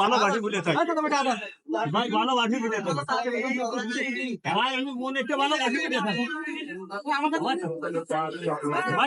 ভালোবাসি বলে থাকি ভাই ভালোবাসি বলে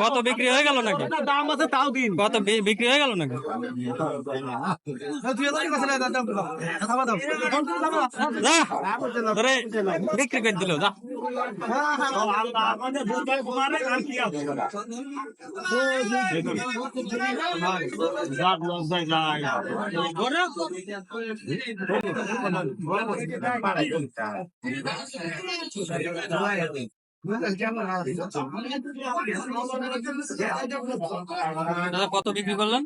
কত বিক্রি হয়ে গেল নাকি? দাম আছে তাও দিন কত বিক্রি হয়ে গেল নাকি তোরে বিক্রি করে দিল যা কত বিক্রি করলেন?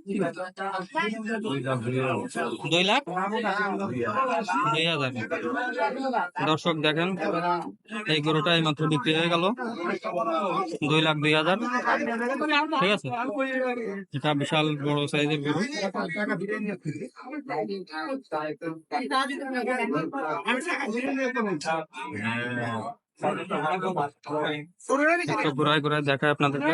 দুই লাখ? দুই হাজার। দর্শক দেখেন এই গরুটা এই মাত্র বিক্রি হয়ে গেল। দুই লাখ দুই হাজার। ঠিক আছে? এটা বিশাল বড় সাইজের গরু। ঘুরায় ঘুরায় দেখায় আপনাদেরকে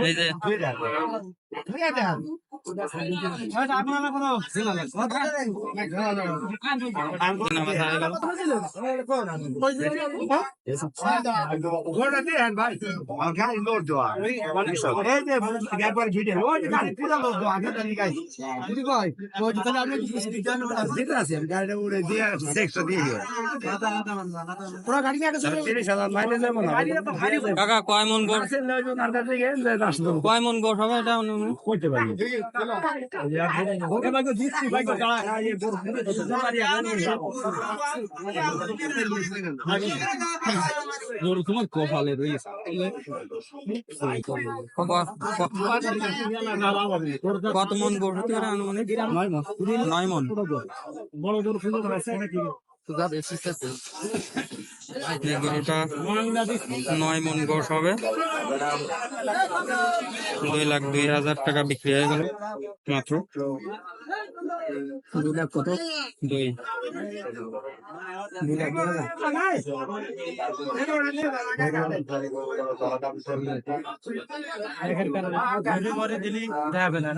এই যে সিনেমা হয়ে গেল কাকা কয় মন গোর কয় মন গোর হবে এটা অনুমান? তোমার কপালে রয়েছে কত মন গোর হতে পারে আনুমানিক নয় মন বড় জোর সুযোগ আছে এই গরুটা নয় মন গোস হবে। দুই লাখ দুই হাজার টাকা বিক্রি হয়ে গেল মাত্র। দুই দিলি যাবে না